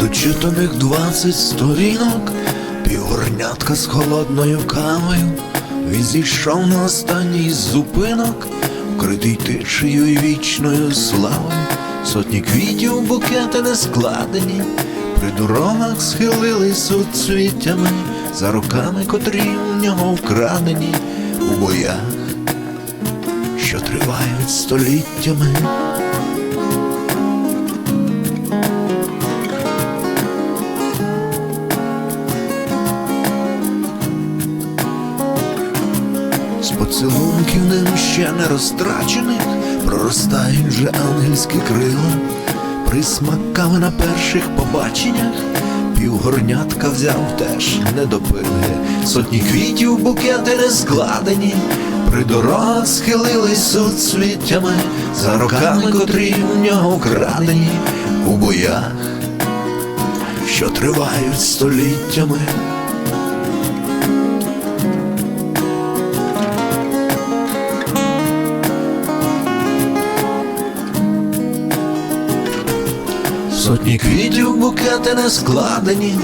перегортаних двадцять сторінок, півгорнятка з холодною кавою. Він зійшов на останній зупинок, вкритий тишею і вічною славою. Сотні квітів, букети не складені, при дорогах схилились суцвіттями, за руками, котрі в нього вкрадені у боях, що тривають століттями. Поцілунків ним ще не розтрачених. Проростають вже ангельські крила, присмаками на перших побаченнях, півгорнятка взяв теж не допили, сотні квітів букети не складені, при дорогах схилились суцвіттями, за роками, котрі в нього вкрадені. У боях, що тривають століттями. Сотні квітів букети не складені,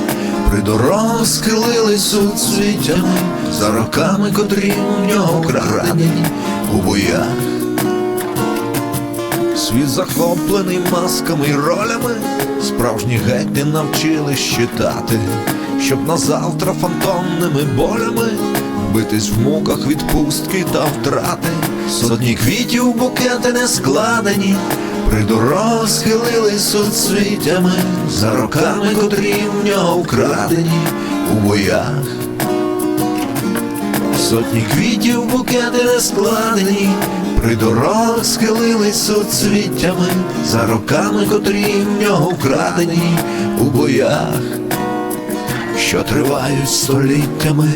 при дорогах схилились суцвіттями, за роками, котрі в нього крадені у боях. Світ захоплений масками й ролями, справжні геть не навчились читати, щоб на завтра фантомними болями битись в муках відпустки та втрати. Сотні квітів букети не складені, при дорогах схилились суцвіттями, за роками, котрі в нього вкрадені у боях. Сотні квітів букети не складені, при дорогах схилились суцвіттями, за роками, котрі в нього вкрадені у боях, що тривають століттями.